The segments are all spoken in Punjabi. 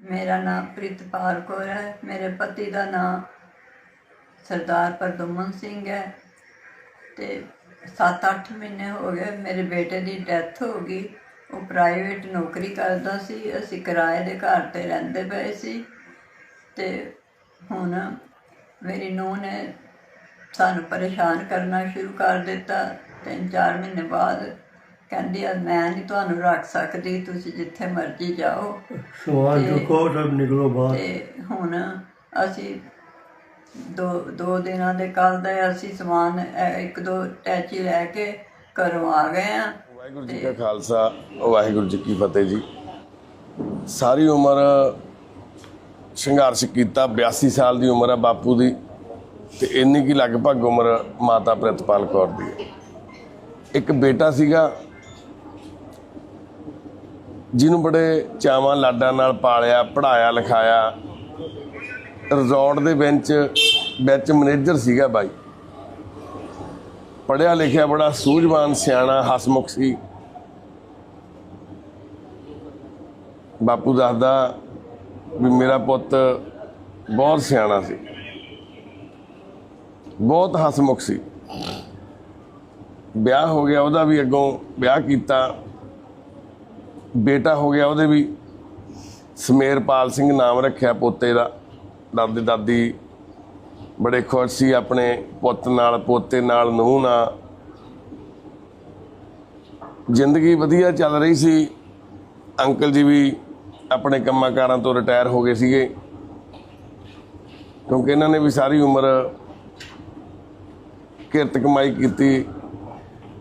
ਮੇਰਾ ਨਾਮ ਪ੍ਰਿਤਪਾਲ ਕੌਰ ਹੈ। ਮੇਰੇ ਪਤੀ ਦਾ ਨਾਮ ਸਰਦਾਰ ਪ੍ਰਦੁਮਨ ਸਿੰਘ ਹੈ। ਤੇ 7-8 ਮਹੀਨੇ ਹੋ ਗਏ ਮੇਰੇ ਬੇਟੇ ਦੀ ਡੈਥ ਹੋ ਗਈ। ਉਹ ਪ੍ਰਾਈਵੇਟ ਨੌਕਰੀ ਕਰਦਾ ਸੀ। ਅਸੀਂ ਕਿਰਾਏ ਦੇ ਘਰ ਤੇ ਰਹਿੰਦੇ ਪਏ ਸੀ। ਤੇ ਹੁਣ ਮੇਰੀ ਨੂੰਹ ਨੇ ਸਾਨੂੰ ਪਰੇਸ਼ਾਨ ਕਰਨਾ ਸ਼ੁਰੂ ਕਰ ਦਿੱਤਾ। ਤਿੰਨ ਚਾਰ ਮਹੀਨੇ ਬਾਅਦ ਕਹਿੰਦੀ ਆ ਮੈਂ ਨਹੀਂ ਤੁਹਾਨੂੰ ਰੱਖ ਸਕਦੀ ਤੁਸੀਂ ਜਿੱਥੇ ਮਰਜ਼ੀ ਜਾਓ। ਸਮਾਨ ਤੇ- ਚੁੱਕੋ ਸਭ ਨਿਕਲੋ ਬਾਹਰ। ਤੇ ਹੁਣ ਅਸੀਂ ਦੋ ਦੋ ਦਿਨਾਂ ਦੇ ਕੱਲ ਦਾ ਅਸੀਂ ਸਮਾਨ ਇੱਕ ਦੋ ਟੈਚੀ ਲੈ ਕੇ ਘਰੋਂ ਆ ਗਏ ਆ। ਵਾਹਿਗੁਰੂ ਜੀ ਕਾ ਖਾਲਸਾ ਵਾਹਿਗੁਰੂ ਜੀ ਕੀ ਫਤਿਹ ਜੀ। ਸਾਰੀ ਉਮਰ ਸੰਘਰਸ਼ ਕੀਤਾ 82 ਸਾਲ ਦੀ ਉਮਰ ਹੈ ਬਾਪੂ ਦੀ ਤੇ ਇੰਨੀ ਕੀ ਲਗਭਗ ਉਮਰ ਮਾਤਾ ਪ੍ਰਿਤਪਾਲ ਕੌਰ ਦੀ ਹੈ ਇੱਕ ਬੇਟਾ ਸੀਗਾ ਜਿਹਨੂੰ ਬੜੇ ਚਾਵਾਂ ਲਾਡਾਂ ਨਾਲ ਪਾਲਿਆ ਪੜਾਇਆ ਲਿਖਾਇਆ। ਰਿਜ਼ੋਰਟ ਦੇ ਵਿੱਚ ਵਿੱਚ ਮੈਨੇਜਰ ਸੀਗਾ ਬਾਈ। ਪੜਿਆ ਲਿਖਿਆ ਬੜਾ ਸੂਝਵਾਨ, ਸਿਆਣਾ, ਹਸਮੁਖ ਸੀ। ਬਾਪੂ ਦੱਸਦਾ ਵੀ ਮੇਰਾ ਪੁੱਤ ਬਹੁਤ ਸਿਆਣਾ ਸੀ। ਬਹੁਤ ਹਸਮੁਖ ਸੀ। ਵਿਆਹ ਹੋ ਗਿਆ, ਉਹਦਾ ਵੀ ਅੱਗੋਂ ਵਿਆਹ ਕੀਤਾ। ਬੇਟਾ ਹੋ ਗਿਆ, ਉਹਦੇ ਵੀ ਸਮੇਰਪਾਲ ਸਿੰਘ ਨਾਮ ਰੱਖਿਆ ਪੋਤੇ ਦਾ। ਦਾਦੀ ਦਾਦੀ ਬੜੇ ਖੁਸ਼ ਸੀ ਆਪਣੇ ਪੁੱਤ ਨਾਲ, ਪੋਤੇ ਨਾਲ, ਨੂੰਹ ਨਾਲ। ਜ਼ਿੰਦਗੀ ਵਧੀਆ ਚੱਲ ਰਹੀ ਸੀ। ਅੰਕਲ ਜੀ ਵੀ ਆਪਣੇ ਕੰਮਾਂ ਕਾਰਾਂ ਤੋਂ ਰਿਟਾਇਰ ਹੋ ਗਏ ਸੀਗੇ। ਕਿਉਂਕਿ ਇਹਨਾਂ ਨੇ ਵੀ ਸਾਰੀ ਉਮਰ ਕਿਰਤ ਕਮਾਈ ਕੀਤੀ,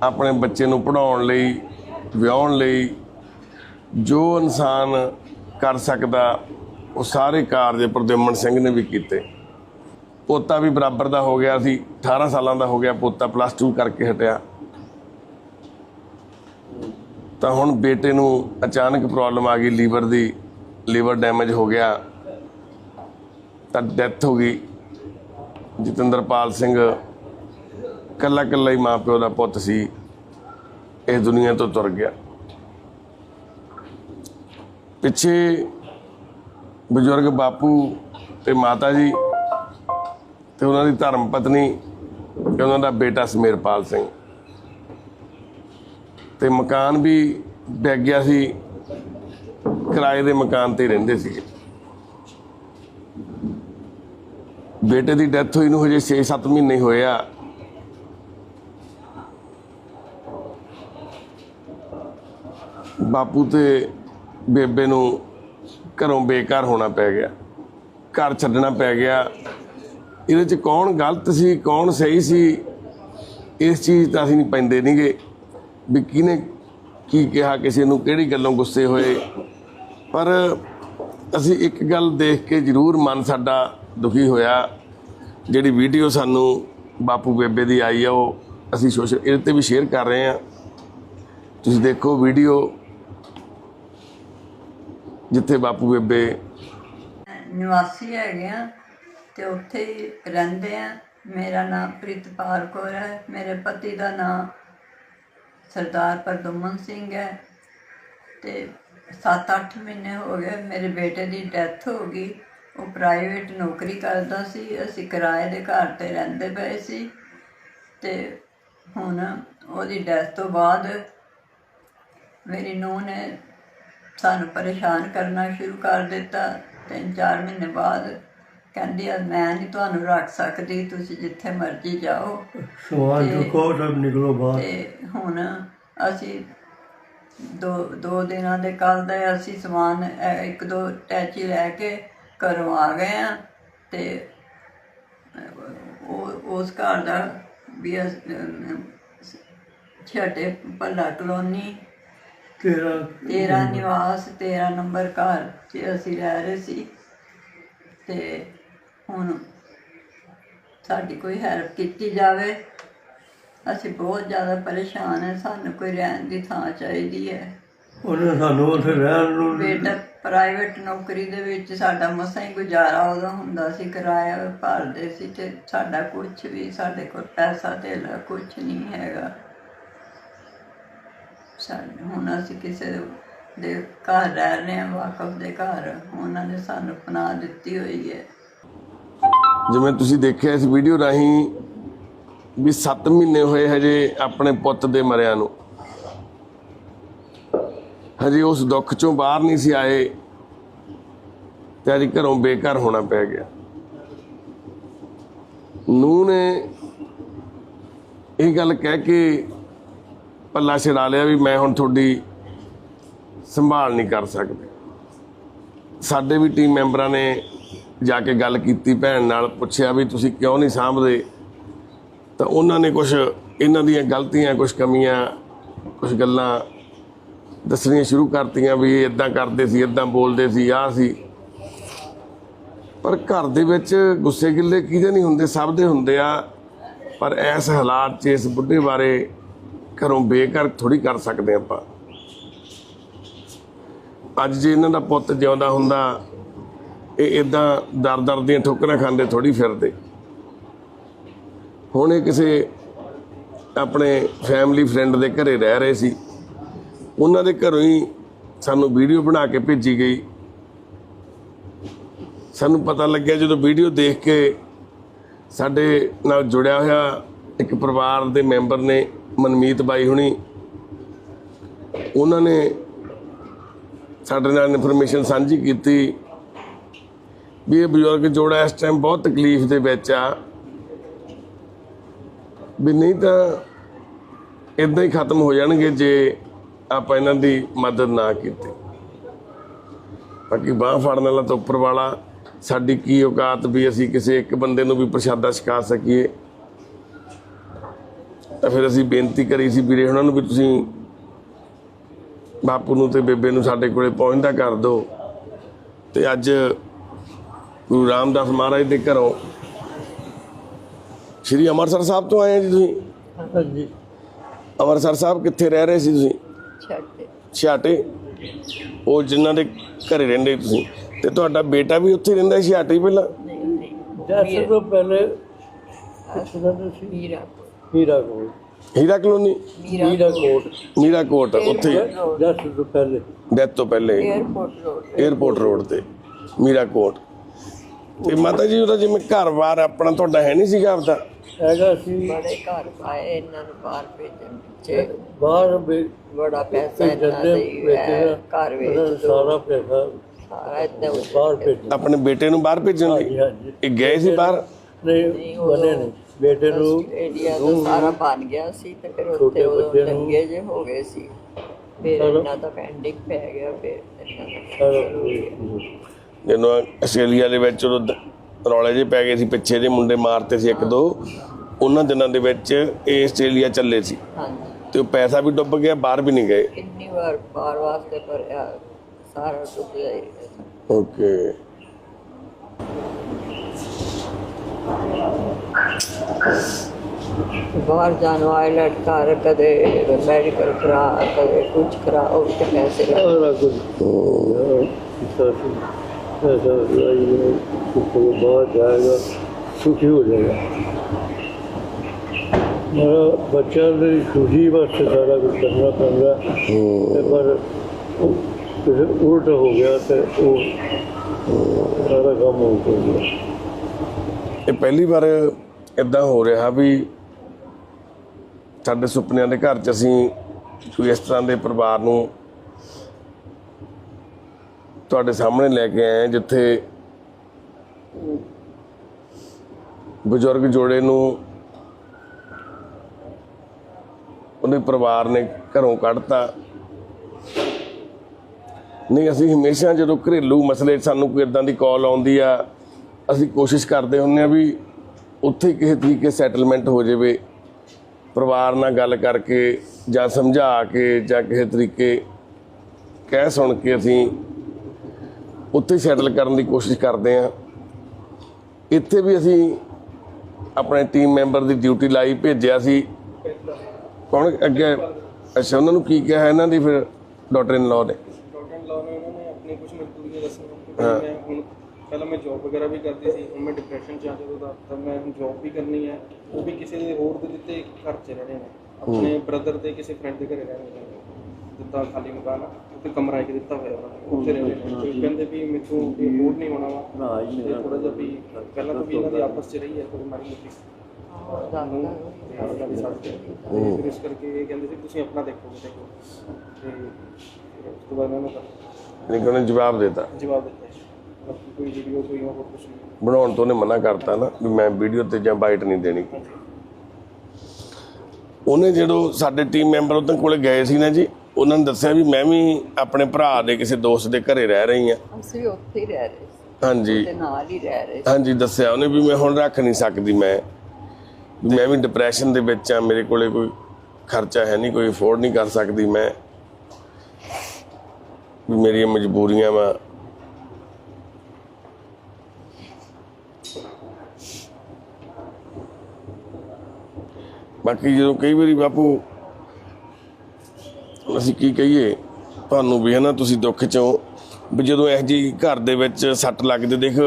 ਆਪਣੇ ਬੱਚੇ ਨੂੰ ਪੜਾਉਣ ਲਈ, ਵਿਆਹਣ ਲਈ। ਜੋ ਇਨਸਾਨ ਕਰ ਸਕਦਾ, ਉਹ ਸਾਰੇ ਕਾਰਜ ਪ੍ਰਦੇਮਨ ਸਿੰਘ ਨੇ ਵੀ ਕੀਤੇ। ਪੋਤਾ ਵੀ ਬਰਾਬਰ ਦਾ ਹੋ ਗਿਆ ਸੀ 18 ਸਾਲਾਂ ਦਾ ਹੋ ਗਿਆ ਪੋਤਾ ਪਲੱਸ 2 ਕਰਕੇ ਹਟਿਆ। ਤਾਂ ਹੁਣ ਬੇਟੇ ਨੂੰ ਅਚਾਨਕ ਪ੍ਰੋਬਲਮ ਆ ਗਈ, ਲੀਵਰ ਦੀ, ਲੀਵਰ ਡੈਮੇਜ ਹੋ ਗਿਆ। ਤਾਂ ਡੈਥ ਹੋ ਗਈ। ਜਤਿੰਦਰਪਾਲ ਸਿੰਘ ਕੱਲਾ ਕੱਲਾ ਹੀ ਮਾਪਿਓ ਦਾ ਪੁੱਤ ਸੀ, ਇਸ ਦੁਨੀਆ ਤੋਂ ਤੁਰ ਗਿਆ। ਪਿੱਛੇ ਬਜ਼ੁਰਗ ਬਾਪੂ ਤੇ ਮਾਤਾ ਜੀ ਤੇ ਉਹਨਾਂ ਦੀ ਧਰਮ ਪਤਨੀ ਤੇ ਉਹਨਾਂ ਦਾ ਬੇਟਾ ਸਮੇਰਪਾਲ ਸਿੰਘ। ਤੇ ਮਕਾਨ ਵੀ ਵਿਕ ਗਿਆ ਸੀ। ਕਿਰਾਏ ਦੇ ਮਕਾਨ ਤੇ ਰਹਿੰਦੇ ਸੀਗੇ। ਬੇਟੇ ਦੀ ਡੈਥ ਹੋਈ ਨੂੰ ਹਜੇ 6-7 ਮਹੀਨੇ ਹੀ ਹੋਏ ਆ। ਬਾਪੂ ਤੇ ਬੇਬੇ ਨੂੰ ਘਰੋਂ ਬੇਕਾਰ ਹੋਣਾ ਪੈ ਗਿਆ, ਘਰ ਛੱਡਣਾ ਪੈ ਗਿਆ। ਇਹਦੇ ਚ ਕੌਣ ਗਲਤ ਸੀ, ਕੌਣ ਸਹੀ ਸੀ, ਇਸ ਚੀਜ਼ ਤਾਂ ਅਸੀਂ ਨਹੀਂ ਪੈਂਦੇ ਨਹੀਂਗੇ ਵੀ ਕਿਹਨੇ ਕੀ ਕਿਹਾ, ਕਿਸੇ ਨੂੰ ਕਿਹੜੀ ਗੱਲੋਂ ਗੁੱਸੇ ਹੋਏ। ਪਰ ਅਸੀਂ ਇੱਕ ਗੱਲ ਦੇਖ ਕੇ ਜ਼ਰੂਰ ਮਨ ਸਾਡਾ ਦੁਖੀ ਹੋਇਆ। ਜਿਹੜੀ ਵੀਡੀਓ ਸਾਨੂੰ ਬਾਪੂ ਬੇਬੇ ਦੀ ਆਈ ਆ, ਉਹ ਅਸੀਂ ਸੋਸ਼ਲ ਇਹਦੇ ਤੇ ਵੀ ਸ਼ੇਅਰ ਕਰ ਰਹੇ ਆ। ਤੁਸੀਂ ਦੇਖੋ ਵੀਡੀਓ ਜਿੱਥੇ ਬਾਪੂ ਬੇਬੇ ਨਿਵਾਸੀ ਹੈਗੇ ਆ ਤੇ ਉੱਥੇ ਹੀ ਰਹਿੰਦੇ ਆ। ਮੇਰਾ ਨਾਮ ਪ੍ਰਿਤਪਾਲ ਕੌਰ ਹੈ। ਮੇਰੇ ਪਤੀ ਦਾ ਨਾਮ ਸਰਦਾਰ ਪ੍ਰਦੁਮਨ ਸਿੰਘ ਹੈ ਤੇ 7-8 ਮਹੀਨੇ ਹੋ ਗਏ ਮੇਰੇ ਬੇਟੇ ਦੀ ਡੈਥ ਹੋ ਗਈ। ਉਹ ਪ੍ਰਾਈਵੇਟ ਨੌਕਰੀ ਕਰਦਾ ਸੀ। ਅਸੀਂ ਕਿਰਾਏ ਦੇ ਘਰ ਤੇ ਰਹਿੰਦੇ ਪਏ ਸੀ ਤੇ ਹੁਣ ਉਹਦੀ ਡੈਥ ਤੋਂ ਬਾਅਦ ਮੇਰੀ ਨੂੰਹ ਨੇ ਸਾਨੂੰ ਪਰੇਸ਼ਾਨ ਕਰਨਾ ਸ਼ੁਰੂ ਕਰ ਦਿੱਤਾ। ਤਿੰਨ ਚਾਰ ਮਹੀਨੇ ਬਾਅਦ ਕਹਿੰਦੀ ਆ ਮੈਂ ਨਹੀਂ ਤੁਹਾਨੂੰ ਰੱਖ ਸਕਦੀ ਤੁਸੀਂ ਜਿੱਥੇ ਮਰਜ਼ੀ ਜਾਓ। ਤੇ- ਚੁੱਕੋ ਸਭ ਨਿਕਲੋ ਬਾਹਰ। ਤੇ ਹੁਣ ਅਸੀਂ ਦੋ ਦੋ ਦਿਨਾਂ ਦੇ ਕੱਲ ਦਾ ਅਸੀਂ ਸਮਾਨ ਇੱਕ ਦੋ ਟੈਚੀ ਲੈ ਕੇ ਘਰੋਂ ਆ ਗਏ ਆ ਤੇ ਉਸ ਘਰ ਦਾ ਵੀ ਛੋਟੇ ਪੱਲਾ ਕਲੋਨੀ ਤੇਰਾ ਤੇਰਾ ਨਿਵਾਸ 13 ਨੰਬਰ ਘਰ 'ਚ ਅਸੀਂ ਰਹਿ ਰਹੇ ਸੀ। ਤੇ ਹੁਣ ਸਾਡੀ ਕੋਈ ਹੈਲਪ ਕੀਤੀ ਜਾਵੇ ਅਸੀਂ ਬਹੁਤ ਜ਼ਿਆਦਾ ਪਰੇਸ਼ਾਨ ਹਾਂ। ਸਾਨੂੰ ਕੋਈ ਰਹਿਣ ਦੀ ਥਾਂ ਚਾਹੀਦੀ ਹੈ। ਉਹਨੇ ਸਾਨੂੰ ਉੱਥੇ ਰਹਿਣ ਨੂੰ ਬੇਟਾ ਪ੍ਰਾਈਵੇਟ ਨੌਕਰੀ ਦੇ ਵਿੱਚ ਸਾਡਾ ਮਸਾਂ ਹੀ ਗੁਜ਼ਾਰਾ ਉਹਦਾ ਹੁੰਦਾ ਸੀ ਕਿਰਾਇਆ ਭਰਦੇ ਸੀ ਤੇ ਸਾਡਾ ਕੁਝ ਵੀ ਸਾਡੇ ਕੋਲ ਪੈਸਾ ਧੇਲਾ ਕੁਝ ਨਹੀਂ ਹੈਗਾ। ਸਾਡੇ ਹੁਣ ਅਸੀਂ ਕਿਸੇ ਦੇ ਘਰ ਰਹਿ ਰਹੇ ਹਾਂ, ਵਾਕਫ ਦੇ ਘਰ। ਉਹਨਾਂ ਨੇ ਸਾਨੂੰ ਪਨਾਹ ਦਿੱਤੀ ਹੋਈ ਹੈ। ਜਿਵੇਂ ਤੁਸੀਂ ਦੇਖਿਆ ਇਸ ਵੀਡੀਓ ਰਾਹੀਂ ਵੀ 7 ਮਹੀਨੇ ਹੋਏ ਹਜੇ ਆਪਣੇ ਪੁੱਤ ਦੇ ਮਰਿਆਂ ਨੂੰ। ਹਜੇ ਉਸ ਦੁੱਖ ਚੋਂ ਬਾਹਰ ਨਹੀਂ ਸੀ ਆਏ ਤੇ ਅੱਜ ਘਰੋਂ ਬੇਘਰ ਹੋਣਾ ਪੈ ਗਿਆ। ਨੂੰ ਨੇ ਇਹ ਗੱਲ ਕਹਿ ਕੇ ਪੱਲਾ ਛਡਾ ਲਿਆ ਵੀ ਮੈਂ ਹੁਣ ਤੁਹਾਡੀ ਸੰਭਾਲ ਨਹੀਂ ਕਰ ਸਕਦਾ। ਸਾਡੇ ਵੀ ਟੀਮ ਮੈਂਬਰਾਂ ਨੇ ਜਾ ਕੇ ਗੱਲ ਕੀਤੀ, ਭੈਣ ਨਾਲ ਪੁੱਛਿਆ ਵੀ ਤੁਸੀਂ ਕਿਉਂ ਨਹੀਂ ਸਾਂਭਦੇ? ਤਾਂ ਉਹਨਾਂ ਨੇ ਕੁਝ ਇਹਨਾਂ ਦੀਆਂ ਗਲਤੀਆਂ ਕੁਝ ਕਮੀਆਂ ਕੁਝ ਗੱਲਾਂ ਦੱਸਣੀਆਂ ਸ਼ੁਰੂ ਕਰਤੀਆਂ ਵੀ ਇਹ ਇਦਾਂ ਕਰਦੇ ਸੀ ਇਦਾਂ ਬੋਲਦੇ ਸੀ, ਆਹ ਸੀ। ਪਰ ਘਰ ਦੇ ਵਿੱਚ ਗੁੱਸੇ ਗਿੱਲੇ ਕਿਹਦੇ ਨਹੀਂ ਹੁੰਦੇ? ਸਭ ਦੇ ਹੁੰਦੇ ਆ। ਪਰ ਇਸ ਹਾਲਾਤ 'ਚ, ਇਸ ਬੁੱਢੇ ਬਾਰੇ ਘਰੋਂ ਬੇਘਰ ਥੋੜੀ ਕਰ ਸਕਦੇ ਆਪਾਂ। ਅੱਜ ਜੇ ਇਹਨਾਂ ਦਾ ਪੁੱਤ ਜਿਉਂਦਾ ਹੁੰਦਾ, ਇਹ ਇਦਾਂ ਦਰ ਦਰ ਦੀਆਂ ਠੋਕਰਾਂ ਖਾਂਦੇ ਥੋੜੀ ਫਿਰਦੇ। ਹੁਣ ਇਹ ਕਿਸੇ ਆਪਣੇ ਫੈਮਿਲੀ ਫਰੈਂਡ ਦੇ ਘਰੇ ਰਹਿ ਰਹੇ ਸੀ। ਉਹਨਾਂ ਦੇ ਘਰੋਂ ਹੀ ਸਾਨੂੰ ਵੀਡੀਓ ਬਣਾ ਕੇ ਭੇਜੀ ਗਈ। ਸਾਨੂੰ ਪਤਾ ਲੱਗਿਆ ਜਦੋਂ ਵੀਡੀਓ ਦੇਖ ਕੇ ਸਾਡੇ ਨਾਲ ਜੁੜਿਆ ਹੋਇਆ ਇੱਕ ਪਰਿਵਾਰ ਦੇ ਮੈਂਬਰ ਨੇ ਮਨਮੀਤ ਬਾਈ ਹੁਣੀ, ਉਹਨਾਂ ਨੇ ਸਾਡੇ ਨਾਲ ਇਨਫੋਰਮੇਸ਼ਨ ਸਾਂਝੀ ਕੀਤੀ ਵੀ ਇਹ ਬਜ਼ੁਰਗ ਜੋੜਾ ਇਸ ਟਾਈਮ ਬਹੁਤ ਤਕਲੀਫ ਦੇ ਵਿੱਚ ਆ। ਵੀ ਨਹੀਂ ਤਾਂ ਇਦਾਂ ਹੀ ਖਤਮ ਹੋ ਜਾਣਗੇ ਜੇ ਆਪਾਂ ਇਹਨਾਂ ਦੀ ਮਦਦ ਨਾ ਕੀਤੀ। ਬਾਕੀ ਬਾਹ ਫੜਨ ਵਾਲਾ ਤਾਂ ਉੱਪਰ ਵਾਲਾ, ਸਾਡੀ ਕੀ ਔਕਾਤ ਵੀ ਅਸੀਂ ਕਿਸੇ ਇੱਕ ਬੰਦੇ ਨੂੰ ਵੀ ਪ੍ਰਸ਼ਾਦਾ ਛਕਾ ਸਕੀਏ। ਤਾਂ ਫਿਰ ਅਸੀਂ ਬੇਨਤੀ ਕਰੀ ਸੀ ਵੀਰੇ ਉਹਨਾਂ ਨੂੰ ਵੀ ਤੁਸੀਂ ਬਾਪੂ ਨੂੰ ਤੇ ਬੇਬੇ ਨੂੰ ਸਾਡੇ ਕੋਲੇ ਪਹੁੰਚਦਾ ਕਰ ਦਿਓ। ਤੇ ਅੱਜ ਗੁਰੂ ਰਾਮਦਾਸ ਮਹਾਰਾਜ ਦੇ ਘਰੋਂ ਸ਼੍ਰੀ ਅੰਮ੍ਰਿਤਸਰ ਸਾਹਿਬ ਤੋਂ ਆਏ ਜੀ ਤੁਸੀਂ? ਹਾਂਜੀ। ਅੰਮ੍ਰਿਤਸਰ ਸਾਹਿਬ ਕਿੱਥੇ ਰਹਿ ਰਹੇ ਸੀ ਤੁਸੀਂ? ਛਿਆਟੇ ਉਹ ਜਿਨ੍ਹਾਂ ਦੇ ਘਰੇ ਰਹਿੰਦੇ ਤੁਸੀਂ। ਤੇ ਤੁਹਾਡਾ ਬੇਟਾ ਵੀ ਉੱਥੇ ਰਹਿੰਦਾ ਸੀ ਛਿਆਟੇ ਹੀ ਪਹਿਲਾਂ? ਜੈਸੇ ਤੋਂ ਪਹਿਲੇ ਕਿਹਨਾਂ ਦੇ ਸੀ। ਮੀਰਾ ਹੀਰਾ ਕੋਲ ਹੀਰਾ ਕਲੋਨੀ? ਹੀਰਾ ਕੋਟ। ਉੱਥੇ। ਦਸ ਤੋਂ ਪਹਿਲੇ। ਡੈਥ ਰੋਡ ਤੇ। ਮੀਰਾ ਕੋਟ। ਤੇ ਮਾਤਾ ਜੀ ਉਹਦਾ ਜਿਵੇਂ ਘਰ-ਬਾਰ ਆਪਣਾ ਤੁਹਾਡਾ ਹੈ ਨਹੀਂ ਸੀਗਾ ਆਪਦਾ? ਹੈਗਾ ਸੀ। ਬੜੇ ਘਰ ਪਾਏ ਇਹਨਾਂ ਨੂੰ ਬਾਹਰ ਭੇਜਣ ਪਿੱਛੇ। ਬਾਹਰ ਬੜਾ ਪੈਸਾ ਇਹਨਾਂ ਦੇ ਘਰ ਵੇਚ ਸਾਰਾ ਪੈਸਾ ਸਾਰਾ ਇੱਥੇ ਬਾਹਰ ਭੇਜ। ਆਪਣੇ ਬੇਟੇ ਨੂੰ ਬਾਹਰ ਭੇਜਣ ਲਈ? ਇਹ ਗਏ ਸੀ ਬਾਹਰ? ਨਹੀਂ ਬਣੇ ਨਹੀਂ। ਬੇਟੇ ਨੂੰ ਇੰਡੀਆ ਦਾ ਸਾਰਾ ਬਣ ਗਿਆ ਸੀ ਤੇ ਫਿਰ ਉੱਥੇ ਉਹ ਬੱਚੇ ਨੂੰ- ਜੇ ਹੋ ਗਏ ਸੀ। ਫਿਰ ਇਹਨਾਂ ਦਾ ਪੈਂਡਿੰਗ ਪੈ ਗਿਆ ਫਿਰ ਇਹਨਾਂ ਦਾ। ਜਦੋਂ ਆਸਟ੍ਰੇਲੀਆ ਦੇ ਵਿੱਚ ਉਦੋਂ ਦ- ਰੌਲੇ ਜੇ ਪੈ ਗਏ ਸੀ ਪਿੱਛੇ ਜੇ ਮੁੰਡੇ ਮਾਰਤੇ ਸੀ ਇੱਕ ਦੋ ਉਹਨਾਂ ਦਿਨਾਂ ਦੇ ਵਿੱਚ ਇਹ ਆਸਟ੍ਰੇਲੀਆ ਚੱਲੇ ਸੀ। ਹਾਂਜੀ। ਤੇ ਉਹ ਪੈਸਾ ਵੀ ਡੁੱਬ ਗਿਆ ਬਾਹਰ ਵੀ ਨਹੀਂ ਗਏ। ਕਿੰਨੀ ਵਾਰ ਬਾਰ ਵਾਸਤੇ ਭਰਿਆ ਸਾਰਾ ਹੀ। ਰਿਹਾ। ਓਕੇ। ਬਾਹਰ ਜਾਣ ਆਇਲਟ ਕਰ ਕਦੇ ਮੈਡੀਕਲ ਕਰਾ, ਕਦੇ ਕੁਝ ਕਰਾ, ਉਹ ਤੇ ਪੈਸੇ ਲੱਗ ਕੁਝ ਪੈਸਾ ਲਾਈਏ ਤੋਂ ਬਾਅਦ ਜਾਏਗਾ, ਸੁਖੀ ਹੋ ਜਾਏਗਾ। ਮੇਰਾ ਬੱਚਾ ਦੀ ਖੁਸ਼ੀ ਵਾਸਤੇ ਸਾਰਾ ਕੁਝ ਕਰਨਾ ਪੈਂਦਾ। ਤੇ ਪਰ ਉਲਟ ਹੋ ਗਿਆ ਤੇ ਉਹ ਸਾਰਾ ਕੰਮ ਹੋ ਗਿਆ। ਇਹ ਪਹਿਲੀ ਵਾਰ ਇਦਾਂ ਹੋ ਰਿਹਾ ਵੀ ਸਾਡੇ ਸੁਪਨਿਆਂ ਦੇ ਘਰ 'ਚ ਅਸੀਂ ਕੋਈ ਇਸ ਤਰ੍ਹਾਂ ਦੇ ਪਰਿਵਾਰ ਨੂੰ ਤੁਹਾਡੇ ਸਾਹਮਣੇ ਲੈ ਕੇ ਆਏ ਹਾਂ, ਜਿੱਥੇ ਬਜ਼ੁਰਗ ਜੋੜੇ ਨੂੰ ਉਹਦੇ ਪਰਿਵਾਰ ਨੇ ਘਰੋਂ ਕੱਢਤਾ। ਨਹੀਂ ਅਸੀਂ ਹਮੇਸ਼ਾ ਜਦੋਂ ਘਰੇਲੂ ਮਸਲੇ 'ਚ ਸਾਨੂੰ ਕੋਈ ਇਦਾਂ ਦੀ ਕਾਲ ਆਉਂਦੀ ਆ ਅਸੀਂ ਕੋਸ਼ਿਸ਼ ਕਰਦੇ ਹੁੰਦੇ ਆ ਵੀ ਉੱਥੇ ਕਿਸੇ ਤਰੀਕੇ ਸੈਟਲਮੈਂਟ ਹੋ ਜਾਵੇ ਪਰਿਵਾਰ ਨਾਲ ਗੱਲ ਕਰਕੇ ਜਾਂ ਸਮਝਾ ਕੇ ਜਾਂ ਕਿਸੇ ਤਰੀਕੇ ਕਹਿ ਸੁਣ ਕੇ ਅਸੀਂ ਉੱਥੇ ਸੈਟਲ ਕਰਨ ਦੀ ਕੋਸ਼ਿਸ਼ ਕਰਦੇ ਆ ਇੱਥੇ ਵੀ ਅਸੀਂ ਆਪਣੇ ਟੀਮ ਮੈਂਬਰ ਦੀ ਡਿਊਟੀ ਲਾਈ ਭੇਜਿਆ ਸੀ। ਕੌਣ ਅੱਗੇ? ਅੱਛਾ ਉਹਨਾਂ ਨੂੰ ਕੀ ਕਿਹਾ ਇਹਨਾਂ ਦੀ ਫਿਰ ਡਾਟਰ ਇਨ ਲਾਅ ਨੇ ਡਾਕਟਰ ਲਾਅ ਨੇ ਉਹਨਾਂ ਨੇ ਆਪਣੀ ਕੁਝ ਮਜਬੂਰੀਆਂ ਦੱਸੀਆਂ ਪਹਿਲਾਂ ਮੈਂ ਜੌਬ ਵਗੈਰਾ ਵੀ ਕਰਦੀ ਸੀ ਹੁਣ ਮੈਂ ਡਿਪਰੈਸ਼ਨ ਚ ਆ ਜਦੋਂ ਦਾ ਤਾਂ ਮੈਂ ਹੁਣ ਜੌਬ ਵੀ ਕਰਨੀ ਹੈ ਉਹ ਵੀ ਕਿਸੇ ਦੇ ਹੋਰ ਦੇ ਦਿੱਤੇ ਘਰ ਚ ਰਹਿਣੇ ਨੇ। ਆਪਣੇ ਬ੍ਰਦਰ ਦੇ ਕਿਸੇ ਫਰੈਂਡ ਦੇ ਘਰੇ ਰਹਿਣੇ ਨੇ। ਜਿੱਦਾਂ ਖਾਲੀ ਮਕਾਨ ਉੱਥੇ ਕਮਰਾ ਇੱਕ ਦਿੱਤਾ ਹੋਇਆ ਉਹਨਾਂ ਨੇ ਉੱਥੇ ਰਹਿੰਦੇ ਨੇ। ਤੇ ਕਹਿੰਦੇ ਵੀ ਮੈਨੂੰ ਇਹ ਬੋਰਡ ਨਹੀਂ ਹੋਣਾ ਵਾ। ਤੇ ਥੋੜਾ ਜਿਹਾ ਵੀ ਪਹਿਲਾਂ ਤਾਂ ਵੀ ਇਹਨਾਂ ਦੀ ਆਪਸ 'ਚ ਰਹੀ ਹੈ ਕੋਈ ਮਾੜੀ ਮੋਟੀ। ਤੇ ਫਿਰ ਇਸ ਕਰਕੇ ਇਹ ਕਹਿੰਦੇ ਸੀ ਤੁਸੀਂ ਆਪਣਾ ਦੇਖੋ ਦੇਖੋ। ਤੇ ਫਿਰ ਉਸ ਤੋਂ ਬਾਅਦ ਇਹਨਾਂ ਨੇ ਨਹੀਂ ਉਹਨੇ ਜਵਾਬ ਦਿੱਤਾ? ਜਵਾਬ ਦਿੱਤਾ। ਬਾਕੀ ਕੋਈ ਵੀਡੀਓ ਕੋਈ ਹੋਰ ਕੁਝ ਨਹੀਂ ਬਣਾਉਣ ਤੋਂ ਉਹਨੇ ਮਨਾ ਕਰਤਾ ਨਾ ਵੀ ਮੈਂ ਵੀਡੀਓ ਤੇ ਜਾਂ ਬਾਈਟ ਨਹੀਂ ਦੇਣੀ। ਉਹਨੇ ਜਦੋਂ ਸਾਡੇ ਟੀਮ ਮੈਂਬਰ ਉਹਦੇ ਕੋਲੇ ਗਏ ਸੀ ਨਾ ਜੀ ਉਹਨਾਂ ਨੇ ਦੱਸਿਆ ਵੀ ਮੈਂ ਵੀ ਆਪਣੇ ਭਰਾ ਦੇ ਕਿਸੇ ਦੋਸਤ ਦੇ ਘਰੇ ਰਹਿ ਰਹੀ ਹਾਂ। ਅਸੀਂ ਵੀ ਉੱਥੇ ਹੀ ਰਹਿ ਰਹੇ ਸੀ। ਹਾਂਜੀ। ਤੇ ਨਾਲ ਹੀ ਰਹਿ ਰਹੇ ਹਾਂਜੀ ਦੱਸਿਆ ਉਹਨੇ ਵੀ ਮੈਂ ਹੁਣ ਰੱਖ ਨਹੀਂ ਸਕਦੀ ਮੈਂ। ਵੀ ਮੈਂ ਵੀ ਡਿਪਰੈਸ਼ਨ ਦੇ ਵਿੱਚ ਆ ਮੇਰੇ ਕੋਲੇ ਕੋਈ ਖਰਚਾ ਹੈ ਨਹੀਂ ਕੋਈ ਅਫੋਰਡ ਨਹੀਂ ਕਰ ਸਕਦੀ ਮੈਂ। ਵੀ ਮੇਰੀਆਂ ਮਜਬੂਰੀਆਂ ਵਾ। ਬਾਕੀ ਜਦੋਂ ਕਈ ਵਾਰੀ ਬਾਪੂ, ਅਸੀਂ ਕੀ ਕਹੀਏ, ਤੁਹਾਨੂੰ ਵੀ ਹੈ ਨਾ ਤੁਸੀਂ ਦੁੱਖ ਚੋਂ ਵੀ ਜਦੋਂ ਇਹ ਜੀ ਘਰ ਦੇ ਵਿੱਚ ਸੱਟ ਲੱਗਦੇ, ਦੇਖ,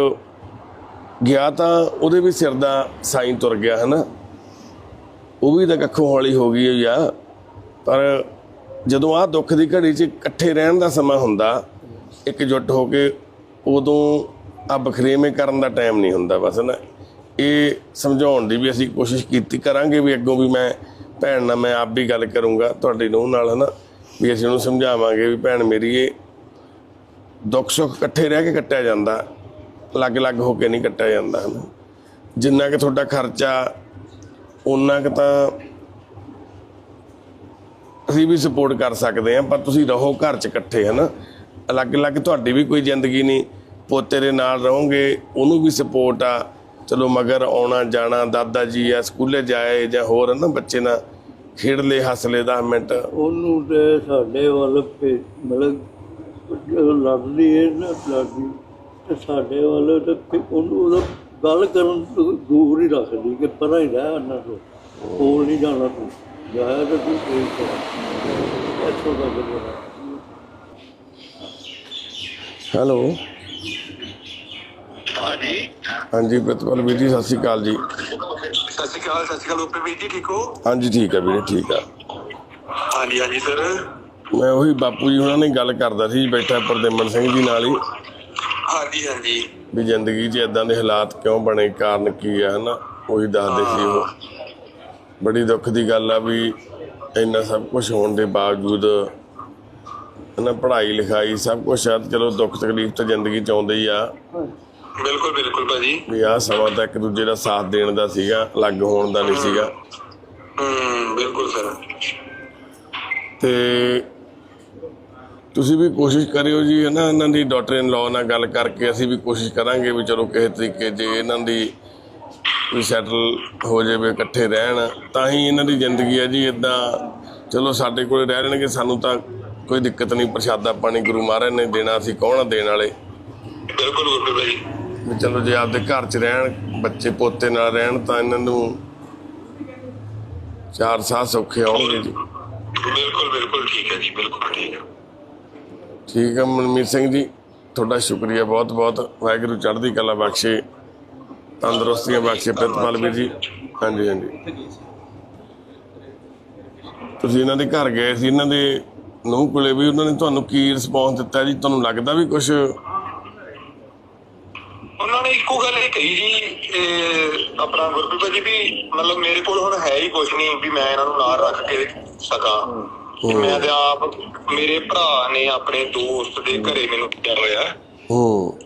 ਗਿਆ ਤਾਂ ਉਹਦੇ ਵੀ ਸਿਰ ਦਾ ਸਾਈਨ ਤੁਰ ਗਿਆ ਹੈ ਨਾ ਉਹ ਵੀ ਤਾਂ ਕੱਖੋਂ ਹੌਲੀ ਹੋ ਗਈ ਹੋਈ ਆ। ਪਰ ਜਦੋਂ ਆਹ ਦੁੱਖ ਦੀ ਘੜੀ 'ਚ ਇਕੱਠੇ ਰਹਿਣ ਦਾ ਸਮਾਂ ਹੁੰਦਾ ਇਕਜੁੱਟ ਹੋ ਕੇ ਉਦੋਂ ਆ ਬਖਰੇਵੇਂ ਕਰਨ ਦਾ ਟਾਈਮ ਨਹੀਂ ਹੁੰਦਾ ਬਸ ਨਾ ਇਹ ਸਮਝਾਉਣ ਦੀ ਵੀ ਅਸੀਂ ਕੋਸ਼ਿਸ਼ ਕੀਤੀ, ਕਰਾਂਗੇ ਵੀ ਅੱਗੋਂ ਵੀ ਮੈਂ ਭੈਣ ਨਾਲ ਮੈਂ ਆਪ ਵੀ ਗੱਲ ਕਰੂੰਗਾ ਤੁਹਾਡੀ ਨੂੰਹ ਨਾਲ, ਹਨਾ? ਵੀ ਅਸੀਂ ਉਹਨੂੰ ਸਮਝਾਵਾਂਗੇ ਵੀ ਭੈਣ ਮੇਰੀ ਇਹ ਦੁੱਖ ਸੁੱਖ ਇਕੱਠੇ ਰਹਿ ਕੇ ਕੱਟਿਆ ਜਾਂਦਾ, ਅਲੱਗ-ਅਲੱਗ ਹੋ ਕੇ ਨਹੀਂ ਕੱਟਿਆ ਜਾਂਦਾ ਜਿੰਨਾ ਕਿ ਤੁਹਾਡਾ ਖਰਚਾ ਉਹਨਾਂ ਕੁ ਤਾਂ ਅਸੀਂ ਵੀ ਸਪੋਰਟ ਕਰ ਸਕਦੇ ਹਾਂ, ਪਰ ਤੁਸੀਂ ਰਹੋ ਘਰ 'ਚ ਇਕੱਠੇ, ਹਨਾ? ਅਲੱਗ-ਅਲੱਗ ਤੁਹਾਡੀ ਵੀ ਕੋਈ ਜ਼ਿੰਦਗੀ ਨਹੀਂ, ਪੋਤੇ ਦੇ ਨਾਲ ਰਹੋਗੇ, ਉਹਨੂੰ ਵੀ ਸਪੋਰਟ ਆ ਚਲੋ ਮਗਰ ਆਉਣਾ ਜਾਣਾ ਦਾਦਾ ਜੀ ਆ ਸਕੂਲੇ ਜਾਏ ਜਾਂ ਹੋਰ ਨਾ ਬੱਚੇ ਨਾਲ ਖੇਡ ਲਏ ਹੱਸ ਲਏ 10 ਮਿੰਟ। ਉਹਨੂੰ ਤੇ ਸਾਡੇ ਵੱਲ ਭੇ- ਮਤਲਬ ਜਦੋਂ ਲੜਦੀ ਹੈ ਨਾ ਲੜਦੀ ਤੇ ਸਾਡੇ ਵੱਲ ਤੇ ਫਿਰ ਉਹਨੂੰ ਉਹਦਾ ਗੱਲ ਕਰਨ ਤੋਂ ਦੂਰ ਹੀ ਰੱਖਦੀ ਕਿ ਪਰਾਂ ਹੀ ਰਹਿ ਉਹਨਾਂ ਤੋਂ ਕੋਲ ਨਹੀਂ ਜਾਣਾ ਤੂੰ ਜਾਇਆ ਤਾਂ ਤੂੰ ਕੋਈ ਕਰ ਇੱਥੋਂ ਦਾ ਜਿਹੜਾ ਹੈਲੋ। ਹਾਂਜੀ। ਹਾਂਜੀ ਪ੍ਰਿਤਪਾਲ ਵੀਰ ਜੀ ਸਤਿ ਸ਼੍ਰੀ ਅਕਾਲ ਜੀ। ਸਤਿ ਸ਼੍ਰੀ ਅਕਾਲ ਸਤਿ ਸ਼੍ਰੀ ਅਕਾਲ। ਓਪੀ ਵੀਰ ਜੀ ਠੀਕ ਹੋ? ਹਾਂਜੀ ਠੀਕ ਹੈ ਵੀਰੇ ਠੀਕ ਆ। ਹਾਂਜੀ ਹਾਂਜੀ ਸਰ। ਮੈਂ ਉਹੀ ਬਾਪੂ ਜੀ ਉਹਨਾਂ ਨੇ ਗੱਲ ਕਰਦਾ ਸੀ ਬੈਠਾ ਪਰਦੇਮਨ ਸਿੰਘ ਜੀ ਨਾਲ ਹੀ। ਹਾਂਜੀ ਹਾਂਜੀ। ਵੀ ਜ਼ਿੰਦਗੀ 'ਚ ਇਦਾਂ ਦੇ ਹਾਲਾਤ ਕਿਉਂ ਬਣੇ ਕਾਰਨ ਕੀ ਆ ਹਨਾ? ਉਹੀ ਦੱਸਦੇ ਸੀ ਉਹ। ਬੜੀ ਦੁੱਖ ਦੀ ਗੱਲ ਆ ਵੀ ਇੰਨਾ ਸਭ ਕੁਝ ਹੋਣ ਦੇ ਬਾਵਜੂਦ ਹਨਾ ਪੜ੍ਹਾਈ ਲਿਖਾਈ ਸਭ ਕੁਝ ਆ ਚਲੋ ਦੁੱਖ ਤਕਲੀਫ ਤਾਂ ਜ਼ਿੰਦਗੀ 'ਚ ਆਉਂਦੇ ਹੀ ਆ। ਬਿਲਕੁਲ ਬਿਲਕੁਲ ਭਾਜੀ। ਵੀ ਆਹ ਸਮਾਂ ਤਾਂ ਇੱਕ ਦੂਜੇ ਦਾ ਸਾਥ ਦੇਣ ਦਾ ਸੀਗਾ ਅਲੱਗ ਹੋਣ ਦਾ ਨਹੀਂ ਸੀਗਾ। ਹੂੰ ਬਿਲਕੁਲ ਸਰ। ਤੇ ਤੁਸੀਂ ਵੀ ਕੋਸ਼ਿਸ਼ ਕਰਿਓ ਜੀ ਹੈ ਨਾ ਇਹਨਾਂ ਦੀ ਡਾਕਟਰ ਇਨ ਲਾਅ ਨਾਲ ਗੱਲ ਕਰਕੇ ਅਸੀਂ ਵੀ ਕੋਸ਼ਿਸ਼ ਕਰਾਂਗੇ ਵੀ ਚਲੋ ਕਿਸੇ ਤਰੀਕੇ ਜੇ ਇਹਨਾਂ ਦੀ ਵੀ ਸੈਟਲ ਹੋ ਜਾਵੇ ਇਕੱਠੇ ਰਹਿਣ ਤਾਂ ਹੀ ਇਹਨਾਂ ਦੀ ਜ਼ਿੰਦਗੀ ਹੈ ਜੀ ਇਦਾਂ ਚਲੋ ਸਾਡੇ ਕੋਲ ਰਹਿ ਰਹਿਣਗੇ ਸਾਨੂੰ ਤਾਂ ਕੋਈ ਦਿੱਕਤ ਨਹੀਂ ਪ੍ਰਸ਼ਾਦਾ ਪਾਣੀ ਗੁਰੂ ਮਹਾਰਾਜ ਨੇ ਦੇਣਾ ਅਸੀਂ ਕੌਣ ਆ ਦੇਣ ਵਾਲੇ? ਬਿਲਕੁਲ ਓਪੀ ਭਾਜੀ। ਵੀ ਚਲੋ ਜੇ ਆਪਦੇ ਘਰ 'ਚ ਰਹਿਣ ਬੱਚੇ ਪੋਤੇ ਨਾਲ ਰਹਿਣ ਤਾਂ ਇਹਨਾਂ ਨੂੰ ਚਾਰ ਸਾਹ ਸੌਖੇ ਆਉਣਗੇ ਜੀ। ਬਿਲਕੁਲ ਬਿਲਕੁਲ ਠੀਕ ਹੈ ਜੀ ਬਿਲਕੁਲ ਠੀਕ ਹੈ। ਠੀਕ ਹੈ ਮਨਮੀਤ ਸਿੰਘ ਜੀ ਤੁਹਾਡਾ ਸ਼ੁਕਰੀਆ ਬਹੁਤ ਬਹੁਤ। ਵਾਹਿਗੁਰੂ ਚੜ੍ਹਦੀ ਕਲਾ ਬਖਸ਼ੇ ਤੰਦਰੁਸਤੀਆਂ ਬਖਸ਼ੇ ਪ੍ਰਿਤਪਾਲ ਵੀਰ ਜੀ। ਹਾਂਜੀ ਹਾਂਜੀ। ਤੁਸੀਂ ਇਹਨਾਂ ਦੇ ਘਰ ਗਏ ਸੀ ਇਹਨਾਂ ਦੇ ਨੂੰਹ ਕੋਲੇ ਵੀ ਉਹਨਾਂ ਨੇ ਤੁਹਾਨੂੰ ਕੀ ਰਿਸਪੌਂਸ ਦਿੱਤਾ ਜੀ? ਤੁਹਾਨੂੰ ਲੱਗਦਾ ਵੀ ਕੁਝ ਨੇ ਇੱਕੋ ਗੱਲ ਇਹ ਕਹੀ ਜੀ ਆਪਣਾ ਗੁਰਪ੍ਰੀਤ ਭਾਜੀ ਵੀ ਮਤਲਬ ਮੇਰੇ ਕੋਲ ਹੁਣ ਹੈ ਹੀ ਕੁਝ ਨਹੀਂ ਵੀ ਮੈਂ ਇਹਨਾਂ ਨੂੰ ਨਾਲ ਰੱਖ ਕੇ ਸਕਾਂ। ਮੈਂ ਤੇ ਆਪ ਮੇਰੇ ਭਰਾ ਨੇ ਆਪਣੇ ਦੋਸਤ ਦੇ ਘਰੇ ਮੈਨੂੰ ਕਿਹਾ ਹੋਇਆ। ਹੂੰ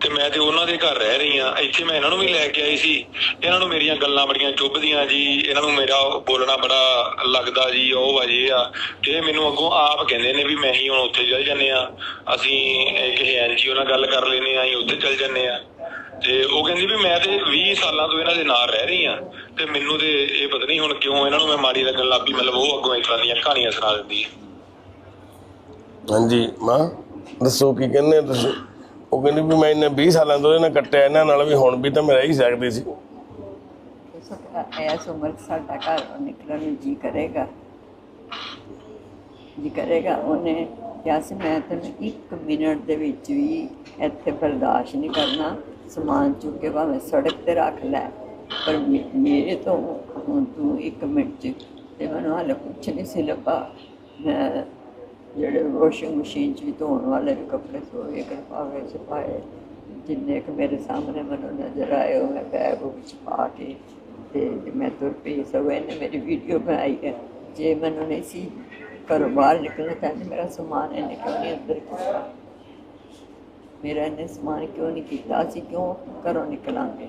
ਤੇ ਮੈਂ ਤੇ ਉਹਨਾਂ ਦੇ ਘਰ ਰਹਿ ਰਹੀ ਆ ਇੱਥੇ ਮੈਂ ਇਹਨਾਂ ਨੂੰ ਵੀ ਲੈ ਕੇ ਆਈ ਸੀ। ਇਹਨਾਂ ਨੂੰ ਮੇਰੀਆਂ ਗੱਲਾਂ ਬੜੀਆਂ ਚੁੱਭਦੀਆਂ ਜੀ। ਇਹਨਾਂ ਨੂੰ ਮੇਰਾ ਬੋਲਣਾ ਬੜਾ ਲੱਗਦਾ ਜੀ ਉਹ ਵਜੇ ਆ। ਤੇ ਮੈਨੂੰ ਅੱਗੋਂ ਆਪ ਕਹਿੰਦੇ ਨੇ ਵੀ ਮੈਂ ਹੀ ਹੁਣ ਉੱਥੇ ਚੱਲ ਜੰਨੇ ਆ ਅਸੀਂ ਕਿਸੇ ਐਨਜੀਓ ਨਾਲ ਗੱਲ ਕਰ ਲੈਨੇ ਆ ਅਸੀਂ ਉੱਥੇ ਚੱਲ ਜੰਨੇ ਆ ਤੇ ਉਹ ਕਹਿੰਦੀ ਵੀ ਮੈਂ ਤੇ 20 ਸਾਲਾਂ ਤੋਂ ਇਹਨਾਂ ਦੇ ਨਾਲ ਰਹਿ ਰਹੀ ਆ ਤੇ ਮੈਨੂੰ ਤੇ ਇਹ ਪਤਾ ਨਹੀਂ ਹੁਣ ਕਿਉਂ ਇਹਨਾਂ ਨੂੰ ਮੈਂ ਮਾੜੀ ਲੱਗਣ ਲੱਗ ਪਈ ਮਤਲਬ ਉਹ ਅੱਗੋਂ ਇਸ ਤਰ੍ਹਾਂ ਦੀਆਂ ਕਹਾਣੀਆਂ ਸੁਣਾ ਦਿੰਦੀ ਹੈ। ਹਾਂਜੀ ਮਾਂ ਦੱਸੋ ਕੀ ਕਹਿੰਦੇ ਤੁਸੀਂ? ਉਹ ਕਹਿੰਦੇ ਵੀ ਮੈਂ ਇਹਨਾਂ 20 ਸਾਲਾਂ ਤੋਂ ਇਹਨਾਂ ਕੱਟਿਆ ਇਹਨਾਂ ਨਾਲ ਵੀ ਹੁਣ ਵੀ ਤਾਂ ਮੈਂ ਰਹਿ ਹੀ ਸਕਦੀ ਸੀ। ਐਸ ਉਮਰ 'ਚ ਸਾਡਾ ਘਰ ਨਿਕਲਣ ਨੂੰ ਜੀ ਕਰੇਗਾ। ਜੀ ਕਰੇਗਾ ਉਹਨੇ ਕਿਹਾ ਸੀ ਮੈਂ ਤੈਨੂੰ ਇੱਕ ਮਿੰਟ ਦੇ ਵਿੱਚ ਵੀ ਇੱਥੇ ਬਰਦਾਸ਼ਤ ਨਹੀਂ ਕਰਨਾ। ਸਮਾਨ ਚੁੱਕ ਕੇ ਭਾਵੇਂ ਸੜਕ ਤੇ ਰੱਖ ਲੈ, ਪਰ ਮੇਰੇ ਤੋਂ ਹੁਣ ਤੂੰ ਇੱਕ ਮਿੰਟ 'ਚ ਤੇ ਮੈਨੂੰ ਹਾਲੇ ਕੁਛ ਨਹੀਂ ਸੀ ਲੱਭਾ। ਮੈਂ ਜਿਹੜੇ ਵਾਸ਼ਿੰਗ ਮਸ਼ੀਨ 'ਚ ਵੀ ਧੋਣ ਵਾਲੇ ਵੀ ਕੱਪੜੇ ਧੋਏ, ਕਰਪਾਵੇ ਚ ਪਾਏ ਜਿੰਨੇ ਕੁ ਮੇਰੇ ਸਾਹਮਣੇ ਮੈਨੂੰ ਨਜ਼ਰ ਆਏ, ਉਹ ਮੈਂ ਬੈਗ ਵਿੱਚ ਪਾ ਕੇ ਤੇ ਮੈਂ ਤੁਰ ਪਈ। ਸਗੋਂ ਇਹਨੇ ਮੇਰੀ ਵੀਡੀਓ ਬਣਾਈ ਹੈ। ਜੇ ਮੈਨੂੰ ਨਹੀਂ ਸੀ ਘਰੋਂ ਬਾਹਰ ਨਿਕਲਣਾ ਤਾਂ ਮੇਰਾ ਸਮਾਨ ਇਹਨੇ ਕਿਉਂ ਨਹੀਂ ਅੰਦਰ ਕੀਤਾ? ਮੇਰਾ ਇਹਨੇ ਸਮਾਨ ਕਿਉਂ ਨਹੀਂ ਕੀਤਾ? ਅਸੀਂ ਕਿਉਂ ਘਰੋਂ ਨਿਕਲਾਂਗੇ?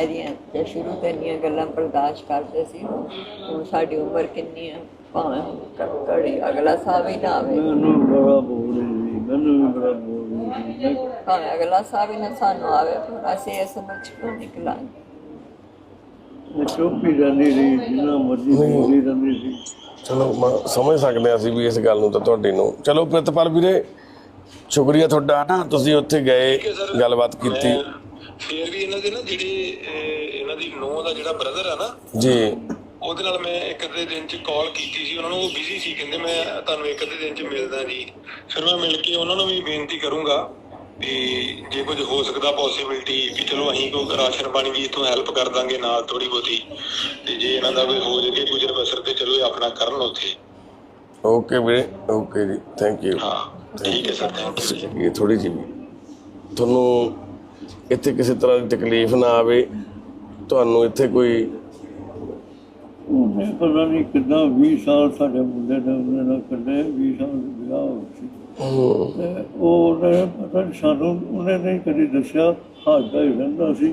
ਇਹਦੀਆਂ ਜੇ ਸ਼ੁਰੂ ਤੋਂ ਇੰਨੀਆਂ ਗੱਲਾਂ ਬਰਦਾਸ਼ਤ ਕਰਦੇ ਸੀ। ਹੁਣ ਸਾਡੀ ਉਮਰ ਕਿੰਨੀ ਹੈ ਭਾਵੇਂ ਹੁਣ ਕ- ਘੜੀ ਅਗਲਾ ਸਾਲ ਵੀ ਨਾ ਆਵੇ। ਮੈਨੂੰ ਬੜਾ ਬੋਲ ਰਹੀ ਮੈਨੂੰ ਵੀ ਬੜਾ ਬੋਲ ਰਹੀ ਭਾਵੇਂ ਅਗਲਾ ਸਾਲ ਵੀ ਨਾ ਸਾਨੂੰ ਆਵੇ ਪਰ ਅਸੀਂ ਇਸ ਕਿਉਂ ਨਿਕਲਾਂਗੇ? ਚੁੱਪ ਰਹਿੰਦੀ ਰਹੀ ਜਿੰਨਾ ਮਰਜ਼ੀ ਬੋਲਦੀ ਰਹਿੰਦੀ ਸੀ। ਚਲੋ ਮੈਂ ਸਮਝ ਸਕਦੇ ਹਾਂ ਅਸੀਂ ਵੀ ਇਸ ਗੱਲ ਨੂੰ ਤਾਂ ਤੁਹਾਡੀ ਨੂੰ। ਚਲੋ ਪ੍ਰਿਤਪਾਲ ਵੀਰੇ ਸ਼ੁਕਰੀਆ ਤੁਹਾਡਾ ਨਾ ਤੁਸੀਂ ਉੱਥੇ ਗਏ ਗੱਲਬਾਤ ਕੀਤੀ। ਫੇਰ ਵੀ ਇਹਨਾਂ ਦੇ ਨਾ ਜਿਹੜੇ ਇਹਨਾਂ ਦੀ ਨੂੰਹ ਦਾ ਜਿਹੜਾ ਬ੍ਰਦਰ ਆ ਨਾ ਜੀ। ਉਹਦੇ ਨਾਲ ਮੈਂ ਇੱਕ ਅੱਧੇ ਦਿਨ ਚ ਕਾਲ ਕੀਤੀ ਸੀ ਉਹਨਾਂ ਨੂੰ ਉਹ ਬਿਜ਼ੀ ਸੀ ਕਹਿੰਦੇ ਮੈਂ ਤੁਹਾਨੂੰ ਇੱਕ ਅੱਧੇ ਦਿਨ ਚ ਮਿਲਦਾ ਜੀ। ਫਿਰ ਮੈਂ ਮਿਲ ਕੇ ਉਹਨਾਂ ਨੂੰ ਵੀ ਬੇਨਤੀ ਕਰੂੰਗਾ ਵੀ ਜੇ ਕੁਝ ਹੋ ਸਕਦਾ ਪੋਸੀਬਿਲਿਟੀ ਵੀ ਚਲੋ ਅਸੀਂ ਕੋਈ ਰਾਸ਼ਨ ਪਾਣੀ ਵੀ ਇਥੋਂ ਹੈਲਪ ਕਰ ਦਾਂਗੇ ਨਾਲ ਥੋੜੀ ਬਹੁਤੀ। ਤੇ ਜੇ ਇਹਨਾਂ ਦਾ ਕੋਈ ਹੋ ਜਾਵੇ ਗੁਜ਼ਰ ਬਸਰ ਤੇ ਚਲੋ ਆਪਣਾ ਕਰਨ ਉੱਥੇ। ਓਕੇ ਵੀਰੇ ਓਕੇ ਜੀ ਥੈਂਕ ਯੂ ਹਾਂ। ਠੀਕ ਹੈ ਸਰ ਥੋੜੀ ਜਿਹੀ। ਤੁਹਾਨੂੰ ਇੱਥੇ ਕਿਸੇ ਤਰ੍ਹਾਂ ਦੀ ਤਕਲੀਫ ਨਾ ਆਵੇ ਤੁਹਾਨੂੰ ਇੱਥੇ ਕੋਈ ਉਹਨੇ ਪਤਾ ਨਹੀਂ ਕਿੰਨਾ 20 ਸਾਲ ਸਾਡੇ ਮੁੰਡੇ ਨੇ ਉਹਨੇ ਨਾਲ ਕੱਢੇ 20 ਸਾਲ ਦੇ ਵਿਆਹ ਹੋ ਸੀ। ਉਹਨੇ ਪਤਾ ਨਹੀਂ ਸਾਨੂੰ ਉਹਨੇ ਨਹੀਂ ਕਦੀ ਦੱਸਿਆ ਹੱਸਦਾ ਹੀ ਰਹਿੰਦਾ ਸੀ।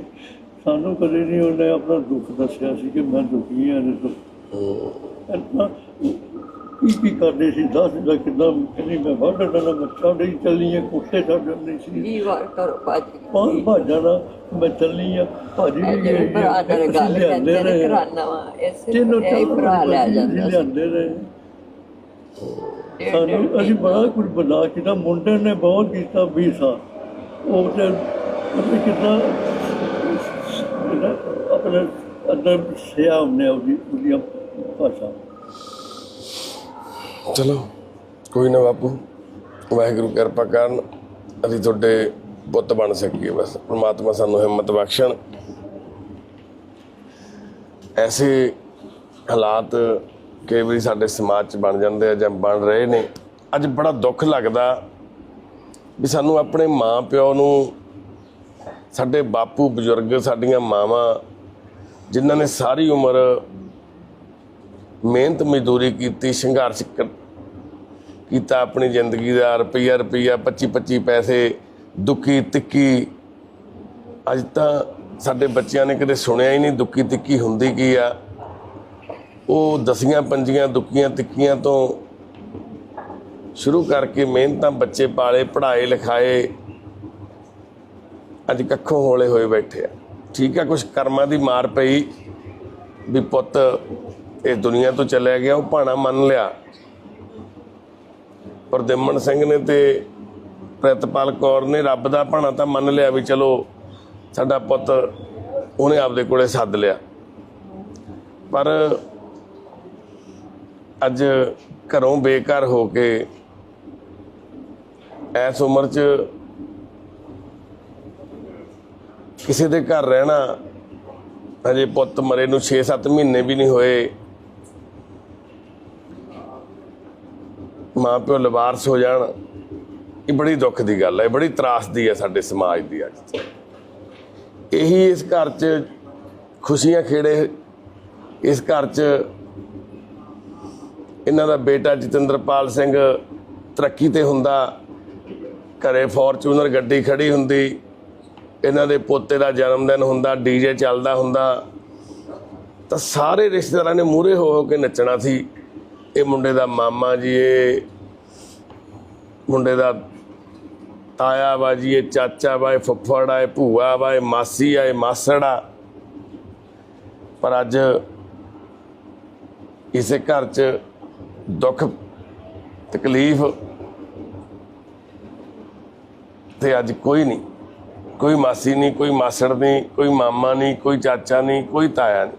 ਸਾਨੂੰ ਕਦੇ ਨਹੀਂ ਉਹਨੇ ਆਪਣਾ ਦੁੱਖ ਦੱਸਿਆ ਸੀ ਕਿ ਮੈਂ ਦੁਖੀ ਹਾਂ ਇਸ ਤੋਂ। ਕੀ ਕੀ ਕਰਦੇ ਸੀ? ਦੱਸ ਦਾ ਕਿਦਾਂ ਕਹਿੰਦੀ ਮੈਂ ਵੱਢ ਡਾਲਾ ਬੱਚਾ ਨਹੀਂ ਚੱਲੀ ਹੈ ਕੋਠੇ ਛੱਡ ਨਹੀਂ ਸੀ। ਵੀਹ ਵਾਰ ਕਰੋ ਭੱਜ? ਪੰਜ ਭਾਜਾਂ ਮੈਂ ਚੱਲੀ ਆ ਭਾਜੀ ਵੀ ਗਈ ਭਰਾ ਨਾਲ ਗੱਲ ਕਰਦੇ ਨੇ। ਕਰਾਨਾ ਵਾ ਇਸ ਤਿੰਨੋਂ ਭਰਾ ਲੈ ਜਾਂਦਾ ਲਿਆਂਦੇ ਰਹੇ। ਸਾਨੂੰ ਅਸੀਂ ਬੜਾ ਕੁਝ ਬਣਾ ਕੀਤਾ ਮੁੰਡੇ ਨੇ ਬਹੁਤ ਕੀਤਾ 20 ਸਾਲ। ਉਹ ਤੇ ਅਸੀਂ ਕਿੰਨਾ ਕਿੰਨਾ ਆਪਣੇ ਅੰਦਰ ਸਿਆ ਉਹਨੇ ਉਹਦੀ ਉਹਦੀ ਭਾਸ਼ਾ ਚਲੋ, ਕੋਈ ਨਾ ਬਾਪੂ। ਵਾਹਿਗੁਰੂ ਕਿਰਪਾ ਕਰਨ। ਅਸੀਂ ਤੁਹਾਡੇ ਪੁੱਤ ਬਣ ਸਕੀਏ ਬਸ। ਪ੍ਰਮਾਤਮਾ ਸਾਨੂੰ ਹਿੰਮਤ ਬਖਸ਼ਣ। ਐਸੇ ਹਾਲਾਤ ਕਈ ਵਾਰੀ ਸਾਡੇ ਸਮਾਜ 'ਚ ਬਣ ਜਾਂਦੇ ਆ ਜਾਂ ਬਣ ਰਹੇ ਨੇ। ਅੱਜ ਬੜਾ ਦੁੱਖ ਲੱਗਦਾ ਵੀ ਸਾਨੂੰ ਆਪਣੇ ਮਾਂ ਪਿਓ ਨੂੰ, ਸਾਡੇ ਬਾਪੂ ਬਜ਼ੁਰਗ, ਸਾਡੀਆਂ ਮਾਵਾਂ, ਜਿਨ੍ਹਾਂ ਨੇ ਸਾਰੀ ਉਮਰ ਮਿਹਨਤ ਮਜ਼ਦੂਰੀ ਕੀਤੀ, ਸੰਘਰਸ਼ ਕ- ਕੀਤਾ ਆਪਣੀ ਜ਼ਿੰਦਗੀ ਦਾ, ਰੁਪਈਆ ਰੁਪਈਆ 25 25 ਪੈਸੇ ਦੁੱਕੀ ਤਿੱਕੀ ਅੱਜ ਤਾਂ ਸਾਡੇ ਬੱਚਿਆਂ ਨੇ ਕਦੇ ਸੁਣਿਆ ਹੀ ਨਹੀਂ ਦੁੱਕੀ ਤਿੱਕੀ ਹੁੰਦੀ ਕੀ ਆ। ਉਹ ਦਸੀਆਂ, ਪੰਜੀਆਂ ਦੁੱਕੀਆਂ ਤਿੱਕੀਆਂ ਤੋਂ ਸ਼ੁਰੂ ਕਰਕੇ ਮਿਹਨਤਾਂ ਬੱਚੇ ਪਾਲੇ, ਪੜ੍ਹਾਏ, ਲਿਖਾਏ, ਅੱਜ ਕੱਖੋਂ ਹੋਲੇ ਹੋਏ ਬੈਠੇ ਆ। ਠੀਕ ਆ ਕੁਝ ਕਰਮਾਂ ਦੀ ਮਾਰ ਪਈ ਵੀ ਪੁੱਤ ਇਹ ਦੁਨੀਆ ਤੋਂ ਚਲਿਆ ਗਿਆ, ਉਹ ਭਾਣਾ ਮੰਨ ਲਿਆ। ਪਰ ਸਿੰਘ ਨੇ ਤੇ ਪ੍ਰਿਤਪਾਲ ਕੌਰ ਨੇ ਰੱਬ ਦਾ ਭਾਣਾ ਤਾਂ ਮੰਨ ਲਿਆ ਵੀ ਚਲੋ ਸਾਡਾ ਪੁੱਤ ਉਹਨੇ ਆਪਦੇ ਕੋਲੇ ਸੱਦ ਲਿਆ। ਪਰ ਅੱਜ ਘਰੋਂ ਬੇਘਰ ਹੋ ਕੇ ਐਸ ਉਮਰ 'ਚ ਕਿਸੇ ਦੇ ਘਰ ਰਹਿਣਾ, ਹਜੇ ਪੁੱਤ ਮਰੇ ਨੂੰ 6-7 ਮਹੀਨੇ ਵੀ ਨਹੀਂ ਹੋਏ। ਮਾਂ ਪਿਓ ਲਵਾਰਸ ਹੋ ਜਾਣ, ਇਹ ਬੜੀ ਦੁੱਖ ਦੀ ਗੱਲ ਹੈ ਬੜੀ ਤਰਾਸਦੀ ਹੈ ਸਾਡੇ ਸਮਾਜ ਦੀ ਅੱਜ। ਇਹੀ ਇਸ ਘਰ 'ਚ ਖੁਸ਼ੀਆਂ ਖੇੜੇ, ਇਸ ਘਰ 'ਚ ਇਹਨਾਂ ਦਾ ਬੇਟਾ ਜਤਿੰਦਰਪਾਲ ਸਿੰਘ ਤਰੱਕੀ ਤੇ ਹੁੰਦਾ, ਘਰੇ ਫੋਰਚੂਨਰ ਗੱਡੀ ਖੜੀ ਹੁੰਦੀ, ਇਹਨਾਂ ਦੇ ਪੋਤੇ ਦਾ ਜਨਮ ਦਿਨ ਹੁੰਦਾ, ਡੀਜੇ ਚੱਲਦਾ ਹੁੰਦਾ, ਤਾਂ ਸਾਰੇ ਰਿਸ਼ਤੇਦਾਰਾਂ ਨੇ ਮੂਹਰੇ ਹੋ ਹੋ ਕੇ ਨੱਚਣਾ ਸੀ, ਇਹ ਮੁੰਡੇ ਦਾ ਮਾਮਾ ਜੀ, ਇਹ ਮੁੰਡੇ ਦਾ ਤਾਇਆ ਵਾ ਜੀ, ਇਹ ਚਾਚਾ ਵਾ, ਇਹ ਫੁੱਫੜ ਆ ਇਹ ਭੂਆ ਵਾ, ਇਹ ਮਾਸੀ ਆ, ਇਹ ਮਾਸੜ। ਆ ਪਰ ਅੱਜ ਇਸੇ ਘਰ 'ਚ ਦੁੱਖ, ਤਕਲੀਫ ਤੇ ਅੱਜ ਕੋਈ ਨਹੀਂ। ਕੋਈ ਮਾਸੀ ਨਹੀਂ, ਕੋਈ ਮਾਸੜ ਨਹੀਂ, ਕੋਈ ਮਾਮਾ ਨਹੀਂ, ਕੋਈ ਚਾਚਾ ਨਹੀਂ, ਕੋਈ ਤਾਇਆ ਨਹੀਂ।